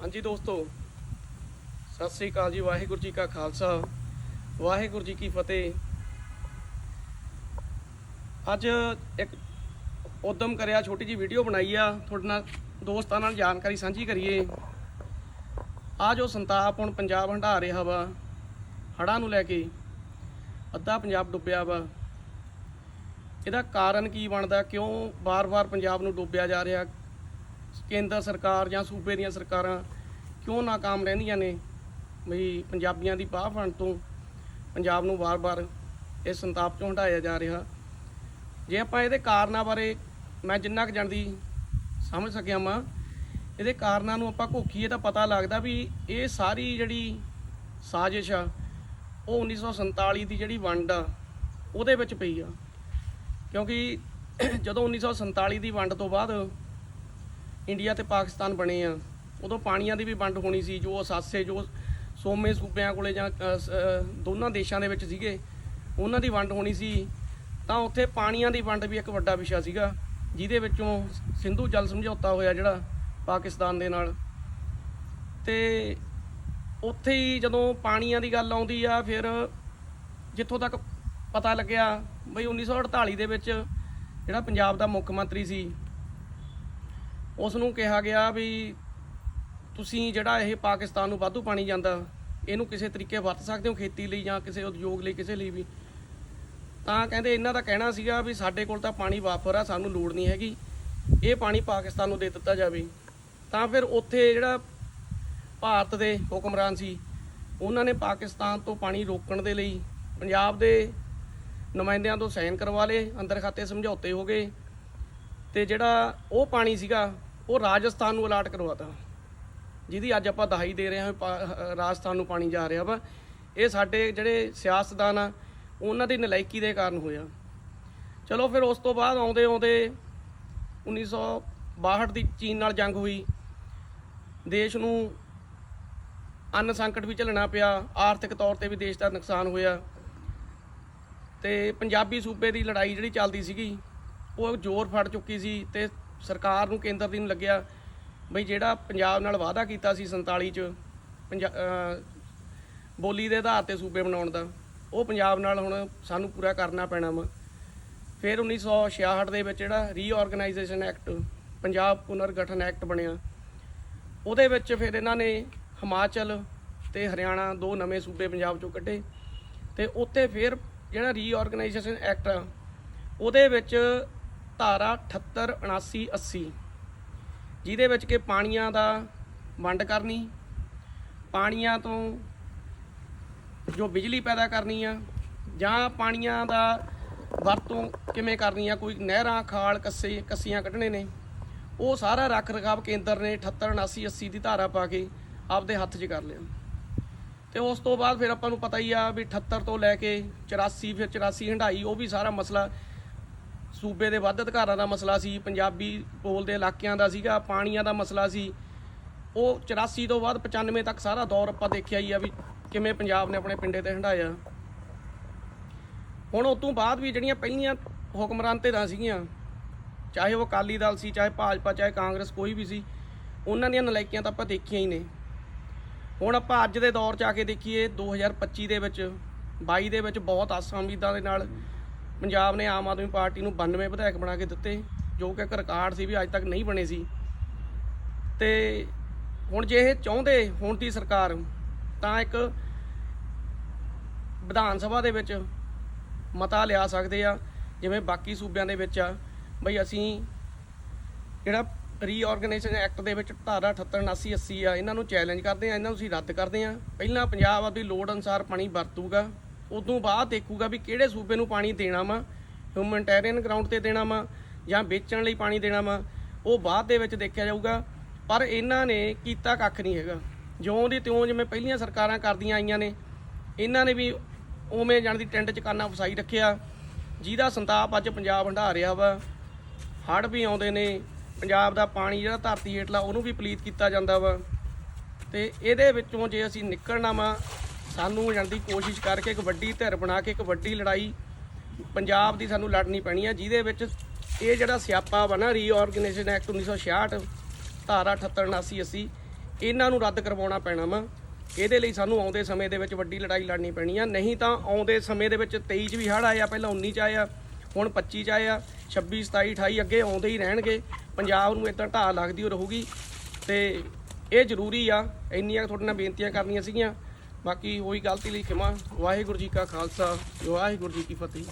ਹਾਂਜੀ ਦੋਸਤੋ, ਸਤਿ ਸ੍ਰੀ ਅਕਾਲ ਜੀ, ਵਾਹਿਗੁਰੂ ਜੀ ਕਾ ਖਾਲਸਾ, ਵਾਹਿਗੁਰੂ ਜੀ ਕੀ ਫਤਿਹ। ਅੱਜ ਇੱਕ ਉਦਮ ਕਰਿਆ, ਛੋਟੀ ਜੀ ਵੀਡੀਓ ਬਣਾਈ ਆ, ਤੁਹਾਡੇ ਨਾਲ, ਦੋਸਤਾਂ ਨਾਲ ਜਾਣਕਾਰੀ ਸਾਂਝੀ ਕਰੀਏ। ਆ ਜੋ ਸੰਤਾਪ ਹੁਣ ਪੰਜਾਬ ਹੰਢਾ ਰਿਹਾ ਵਾ, ਹੜ੍ਹਾਂ ਨੂੰ ਲੈ ਕੇ ਅੱਧਾ ਪੰਜਾਬ ਡੁੱਬਿਆ ਵਾ। ਇਹਦਾ ਕਾਰਨ ਕੀ ਬਣਦਾ, ਕਿਉਂ ਵਾਰ-ਵਾਰ ਪੰਜਾਬ ਨੂੰ ਡੁੱਬਿਆ ਜਾ ਰਿਹਾ ਕੇਂਦਰ ਸਰਕਾਰ ਜਾਂ ਸੂਬੇ ਦੀਆਂ ਸਰਕਾਰਾਂ ਕਿਉਂ ਨਾਕਾਮ ਰਹਿੰਦੀਆਂ ਨੇ? ਵੀ ਪੰਜਾਬੀਆਂ ਦੀ ਬਾਹ ਫਣ ਤੋਂ ਪੰਜਾਬ ਨੂੰ ਵਾਰ-ਵਾਰ ਇਸ ਸੰਤਾਪ ਚੋਂ ਹਟਾਇਆ ਜਾ ਰਿਹਾ। ਜੇ ਆਪਾਂ ਇਹਦੇ ਕਾਰਨਾਂ ਬਾਰੇ ਮੈਂ ਜਿੰਨਾ ਕੁ ਜਾਣਦੀ ਸਮਝ ਸਕਿਆ ਮਾਂ ਇਹਦੇ ਕਾਰਨਾਂ ਨੂੰ ਆਪਾਂ ਘੋਖੀਏ ਤਾਂ ਪਤਾ ਲੱਗਦਾ ਵੀ ਇਹ ਸਾਰੀ ਜਿਹੜੀ ਸਾਜ਼ਿਸ਼ ਆ, ਉਹ 1947 ਦੀ ਜਿਹੜੀ ਵੰਡ ਆ, ਉਹਦੇ ਵਿੱਚ ਪਈ ਆ। ਕਿਉਂਕਿ ਜਦੋਂ 1947 ਦੀ ਵੰਡ ਤੋਂ ਬਾਅਦ ਇੰਡੀਆ ਤੇ ਪਾਕਿਸਤਾਨ ਬਣੇ ਆ। ਉਦੋਂ ਪਾਣੀਆਂ ਦੀ ਵੀ ਵੰਡ ਹੋਣੀ ਸੀ, ਜੋ ਅਸਾਸੇ, ਜੋ ਸੋਮੇ ਸੂਬਿਆਂ ਕੋਲੇ ਜਾਂ ਦੋਨਾਂ ਦੇਸ਼ਾਂ ਦੇ ਵਿੱਚ ਸੀਗੇ, ਉਹਨਾਂ ਦੀ ਵੰਡ ਹੋਣੀ ਸੀ। ਤਾਂ ਉੱਥੇ ਪਾਣੀਆਂ ਦੀ ਵੰਡ ਵੀ ਇੱਕ ਵੱਡਾ ਵਿਸ਼ਾ ਸੀਗਾ, ਜਿਹਦੇ ਵਿੱਚੋਂ ਸਿੰਧੂ ਜਲ ਸਮਝੌਤਾ ਹੋਇਆ ਜਿਹੜਾ ਪਾਕਿਸਤਾਨ ਦੇ ਨਾਲ। ਤੇ ਉੱਥੇ ਹੀ ਜਦੋਂ ਪਾਣੀਆਂ ਦੀ ਗੱਲ ਆਉਂਦੀ ਆ, ਫਿਰ ਜਿੱਥੋਂ ਤੱਕ ਪਤਾ ਲੱਗਿਆ, ਬਈ 1948 ਦੇ ਵਿੱਚ ਜਿਹੜਾ ਪੰਜਾਬ ਦਾ ਮੁੱਖ ਮੰਤਰੀ ਸੀ ਉਸ ਨੂੰ ਕਿਹਾ ਗਿਆ ਵੀ ਤੁਸੀਂ ਜਿਹੜਾ ਇਹ ਪਾਕਿਸਤਾਨ ਨੂੰ ਵਾਧੂ ਪਾਣੀ ਜਾਂਦਾ, ਇਹਨੂੰ ਕਿਸੇ ਤਰੀਕੇ ਵਰਤ ਸਕਦੇ ਹੋ ਖੇਤੀ ਲਈ ਜਾਂ ਕਿਸੇ ਉਦਯੋਗ ਲਈ, ਕਿਸੇ ਲਈ ਵੀ। ਤਾਂ ਕਹਿੰਦੇ ਇਹਨਾਂ ਦਾ ਕਹਿਣਾ ਸੀਗਾ ਵੀ ਸਾਡੇ ਕੋਲ ਤਾਂ ਪਾਣੀ ਵਾਫਰ ਆ, ਸਾਨੂੰ ਲੋੜ ਨਹੀਂ ਹੈਗੀ, ਇਹ ਪਾਣੀ ਪਾਕਿਸਤਾਨ ਨੂੰ ਦੇ ਦਿੱਤਾ ਜਾਵੇ। ਤਾਂ ਫਿਰ ਉੱਥੇ ਜਿਹੜਾ ਭਾਰਤ ਦੇ ਹੁਕਮਰਾਨ ਸੀ, ਉਹਨਾਂ ਨੇ ਪਾਕਿਸਤਾਨ ਤੋਂ ਪਾਣੀ ਰੋਕਣ ਦੇ ਲਈ ਪੰਜਾਬ ਦੇ ਨੁਮਾਇੰਦਿਆਂ ਤੋਂ ਸਾਈਨ ਕਰਵਾ ਲਏ, ਅੰਦਰ ਖਾਤੇ ਸਮਝੌਤੇ ਹੋ ਗਏ, ਤੇ ਜਿਹੜਾ ਉਹ ਪਾਣੀ ਸੀਗਾ ਉਹ ਰਾਜਸਥਾਨ ਨੂੰ ਅਲਾਟ ਕਰਵਾਤਾ। ਜਿਹਦੀ ਅੱਜ ਆਪਾਂ ਦਹਾਈ ਦੇ ਰਹੇ ਹਾਂ ਵੀ ਪਾ- ਰਾਜਸਥਾਨ ਨੂੰ ਪਾਣੀ ਜਾ ਰਿਹਾ ਵਾ। ਇਹ ਸਾਡੇ ਜਿਹੜੇ ਸਿਆਸਤਦਾਨ ਆ, ਉਹਨਾਂ ਦੀ ਨਲਾਇਕੀ ਦੇ ਕਾਰਨ ਹੋਇਆ। ਚਲੋ ਫਿਰ ਉਸ ਤੋਂ ਬਾਅਦ ਆਉਂਦੇ ਆਉਂਦੇ 1962 ਦੀ ਚੀਨ ਨਾਲ ਜੰਗ ਹੋਈ। ਦੇਸ਼ ਨੂੰ ਅੰਨ ਸੰਕਟ ਵੀ ਝੱਲਣਾ ਪਿਆ, ਆਰਥਿਕ ਤੌਰ ਤੇ ਵੀ ਦੇਸ਼ ਦਾ ਨੁਕਸਾਨ ਹੋਇਆ। ਤੇ ਪੰਜਾਬੀ ਸੂਬੇ ਦੀ ਲੜਾਈ ਜਿਹੜੀ ਚੱਲਦੀ ਸੀਗੀ, ਉਹ ਜ਼ੋਰ ਫੜ ਚੁੱਕੀ ਸੀ ਤੇ ਸਰਕਾਰ ਨੂੰ ਕੇਂਦਰ ਦੀ ਨੂੰ ਲੱਗਿਆ ਬਈ ਜਿਹੜਾ ਪੰਜਾਬ ਨਾਲ ਵਾਅਦਾ ਕੀਤਾ ਸੀ 47 ਚ, ਪੰਜਾ- ਬੋਲੀ ਦੇ ਆਧਾਰ ਤੇ ਸੂਬੇ ਬਣਾਉਣ ਦਾ, ਉਹ ਪੰਜਾਬ ਨਾਲ ਹੁਣ ਸਾਨੂੰ ਪੂਰਾ ਕਰਨਾ ਪੈਣਾ ਵਾ। ਫਿਰ 1966 ਦੇ ਵਿੱਚ ਜਿਹੜਾ ਰੀਆਰਗੇਨਾਈਜੇਸ਼ਨ ਐਕਟ ਪੰਜਾਬ ਪੁਨਰਗਠਨ ਐਕਟ ਬਣਿਆ। ਉਹਦੇ ਵਿੱਚ ਫਿਰ ਇਹਨਾਂ ਨੇ ਹਿਮਾਚਲ ਤੇ ਹਰਿਆਣਾ ਦੋ ਨਵੇਂ ਸੂਬੇ ਪੰਜਾਬ ਚੋਂ ਕੱਢੇ ਤੇ ਉੱਥੇ ਫਿਰ ਜਿਹੜਾ ਰੀਆਰਗੇਨਾਈਜੇਸ਼ਨ ਐਕਟ ਆ, ਉਹਦੇ ਵਿੱਚ ਧਾਰਾ 78 79 80 ਜਿਹਦੇ ਵਿੱਚ ਕਿ ਪਾਣੀਆਂ ਦਾ ਵੰਡ ਕਰਨੀ, ਪਾਣੀਆਂ ਤੋਂ ਜੋ ਬਿਜਲੀ ਪੈਦਾ ਕਰਨੀ ਆ, ਜਾਂ ਪਾਣੀਆਂ ਦਾ ਵਰਤੋਂ ਕਿਵੇਂ ਕਰਨੀ ਆ, ਕੋਈ ਨਹਿਰਾਂ, ਖਾਲ, ਕੱਸੇ, ਕੱਸੀਆਂ ਕੱਢਣੇ ਨੇ, ਉਹ ਸਾਰਾ ਰੱਖ ਰਖਾਵ ਕੇਂਦਰ ਨੇ 78 79 80 ਦੀ ਧਾਰਾ ਪਾ ਕੇ ਆਪਦੇ ਹੱਥ 'ਚ ਕਰ ਲਿਆ। ਤੇ ਉਸ ਤੋਂ ਬਾਅਦ ਫਿਰ ਆਪਾਂ ਨੂੰ ਪਤਾ ਹੀ ਆ ਵੀ 78 ਤੋਂ ਲੈ ਕੇ 84 ਫਿਰ 84 ਹੰਢਾਈ, ਉਹ ਵੀ ਸਾਰਾ ਮਸਲਾ ਸੂਬੇ ਦੇ ਵੱਧ ਅਧਿਕਾਰਾਂ ਦਾ ਮਸਲਾ ਸੀ, ਪੰਜਾਬੀ ਬੋਲਦੇ ਇਲਾਕਿਆਂ ਦਾ ਸੀਗਾ, ਪਾਣੀਆਂ ਦਾ ਮਸਲਾ ਸੀ। ਉਹ 84 ਤੋਂ ਬਾਅਦ 95 ਤੱਕ ਸਾਰਾ ਦੌਰ ਆਪਾਂ ਦੇਖਿਆ ਹੀ ਆ ਵੀ ਕਿਵੇਂ ਪੰਜਾਬ ਨੇ ਆਪਣੇ ਪਿੰਡੇ ਤੇ ਹੰਢਾਇਆ। ਹੁਣ ਉਸ ਤੋਂ ਬਾਅਦ ਵੀ ਜਿਹੜੀਆਂ ਪਹਿਲੀਆਂ ਹੁਕਮਰਾਨ ਧਿਰਾਂ ਸੀਗੀਆਂ, ਚਾਹੇ ਉਹ ਅਕਾਲੀ ਦਲ ਸੀ, ਚਾਹੇ ਭਾਜਪਾ, ਚਾਹੇ ਕਾਂਗਰਸ, ਕੋਈ ਵੀ ਸੀ, ਉਹਨਾਂ ਦੀਆਂ ਨਲਾਇਕੀਆਂ ਤਾਂ ਆਪਾਂ ਦੇਖੀਆਂ ਹੀ ਨੇ। ਹੁਣ ਆਪਾਂ ਅੱਜ ਦੇ ਦੌਰ 'ਚ ਆ ਕੇ ਦੇਖੀਏ 2025 ਦੇ ਵਿੱਚ 22 ਦੇ ਵਿੱਚ ਬਹੁਤ ਆਸਾਂ ਉਮੀਦਾਂ ਦੇ ਨਾਲ ਪੰਜਾਬ ਨੇ ਆਮ ਆਦਮੀ ਪਾਰਟੀ ਨੂੰ 92 ਵਿਧਾਇਕ ਬਣਾ ਕੇ ਦਿੱਤੇ ਜੋ ਕਿ ਇੱਕ ਰਿਕਾਰਡ ਸੀ ਵੀ ਅੱਜ ਤੱਕ ਨਹੀਂ ਬਣੇ ਸੀ। ਤੇ ਹੁਣ ਜੇ ਇਹ ਚਾਹੁੰਦੇ ਹੁਣ ਦੀ ਸਰਕਾਰ ਤਾਂ ਇੱਕ ਵਿਧਾਨ ਸਭਾ ਦੇ ਵਿੱਚ ਮਤਾ ਲਿਆ ਸਕਦੇ ਆ, ਜਿਵੇਂ ਬਾਕੀ ਸੂਬਿਆਂ ਦੇ ਵਿੱਚ ਆ, ਬਈ ਅਸੀਂ ਜਿਹੜਾ ਰੀਆਰਗੇਨਾਈਜੇਸ਼ਨ ਐਕਟ ਦੇ ਵਿੱਚ ਧਾਰਾ 78 79 80 ਆ, ਇਹਨਾਂ ਨੂੰ ਚੈਲੰਜ ਕਰਦੇ ਆ, ਇਹਨਾਂ ਨੂੰ ਅਸੀਂ ਰੱਦ ਕਰਦੇ ਆ। ਪਹਿਲਾਂ ਪੰਜਾਬ ਆਪਦੀ ਲੋੜ ਅਨੁਸਾਰ ਪਾਣੀ ਵਰਤੂਗਾ। ਉਦੋਂ ਬਾਅਦ ਦੇਖੂਗਾ ਵੀ ਕਿਹੜੇ ਸੂਬੇ ਨੂੰ ਪਾਣੀ ਦੇਣਾ ਵਾ ਹਿਊਮਨਟੇਰੀਅਨ ਗਰਾਊਂਡ ਤੇ ਦੇਣਾ ਵਾ ਜਾਂ ਵੇਚਣ ਲਈ ਪਾਣੀ ਦੇਣਾ ਵਾ, ਉਹ ਬਾਅਦ ਦੇ ਵਿੱਚ ਦੇਖਿਆ ਜਾਊਗਾ। ਪਰ ਇਹਨਾਂ ਨੇ ਕੀਤਾ ਕੱਖ ਨਹੀਂ ਹੈਗਾ। ਜਿਉਂ ਦੀ ਤਿਉਂ ਜਿਵੇਂ ਪਹਿਲੀਆਂ ਸਰਕਾਰਾਂ ਕਰਦੀਆਂ ਆਈਆਂ ਨੇ, ਇਹਨਾਂ ਨੇ ਵੀ ਉਵੇਂ ਜਾਣ ਦੀ ਟੈਂਟ ਚ ਕਾਨਾ ਫਸਾਈ ਰੱਖਿਆ। ਜਿਹਦਾ ਸੰਤਾਪ ਅੱਜ ਪੰਜਾਬ ਹੰਢਾ ਰਿਹਾ ਵਾ। ਹੜ੍ਹ ਵੀ ਆਉਂਦੇ ਨੇ, ਪੰਜਾਬ ਦਾ ਪਾਣੀ ਜਿਹੜਾ ਧਰਤੀ ਹੇਠਲਾ ਉਹਨੂੰ ਵੀ ਪਲੀਤ ਕੀਤਾ ਜਾਂਦਾ ਵਾ। ਤੇ ਇਹਦੇ ਵਿੱਚੋਂ ਜੇ ਅਸੀਂ ਨਿਕਲਣਾ ਵਾ ਸਾਨੂੰ ਜਾਂਦੀ ਕੋਸ਼ਿਸ਼ ਕਰਕੇ ਇੱਕ ਵੱਡੀ ਧਿਰ ਬਣਾ ਕੇ ਇੱਕ ਵੱਡੀ ਲੜਾਈ ਪੰਜਾਬ ਦੀ ਸਾਨੂੰ ਲੜਨੀ ਪੈਣੀ ਆ, ਜਿਹਦੇ ਵਿੱਚ ਇਹ ਜਿਹੜਾ ਸਿਆਪਾ ਵਾ ਨਾ ਰੀਆਰਗੇਨਾਈਜੇਸ਼ਨ ਐਕਟ 1966 ਧਾਰਾ 78 79 80 ਇਹਨਾਂ ਨੂੰ ਰੱਦ ਕਰਵਾਉਣਾ ਪੈਣਾ ਵਾ। ਇਹਦੇ ਲਈ ਸਾਨੂੰ ਆਉਂਦੇ ਸਮੇਂ ਦੇ ਵਿੱਚ ਵੱਡੀ ਲੜਾਈ ਲੜਨੀ ਪੈਣੀ ਆ। ਨਹੀਂ ਤਾਂ ਆਉਂਦੇ ਸਮੇਂ ਦੇ ਵਿੱਚ 23 ਚ ਵੀ ਹੜ੍ਹ ਆਇਆ, ਪਹਿਲਾਂ 19 ਚ ਆਇਆ, ਹੁਣ 25 ਚ ਆਇਆ ਆ 26 27 28 ਅੱਗੇ ਆਉਂਦੇ ਹੀ ਰਹਿਣਗੇ। ਪੰਜਾਬ ਨੂੰ ਇਦਾਂ ਢਾਹ ਲੱਗਦੀ ਹੋ ਰਹੂਗੀ ਤੇ ਇਹ ਜ਼ਰੂਰੀ ਆ। ਇੰਨੀਆਂ ਤੁਹਾਡੇ ਨਾਲ ਬੇਨਤੀਆਂ ਕਰਨੀਆਂ ਸੀਗੀਆਂ। ਬਾਕੀ ਉਹੀ ਗਲਤੀ ਲਈ ਖਿਮਾ। ਵਾਹਿਗੁਰੂ ਜੀ ਕਾ ਖਾਲਸਾ ਵਾਹਿਗੁਰੂ ਜੀ ਕੀ ਫਤਿਹ।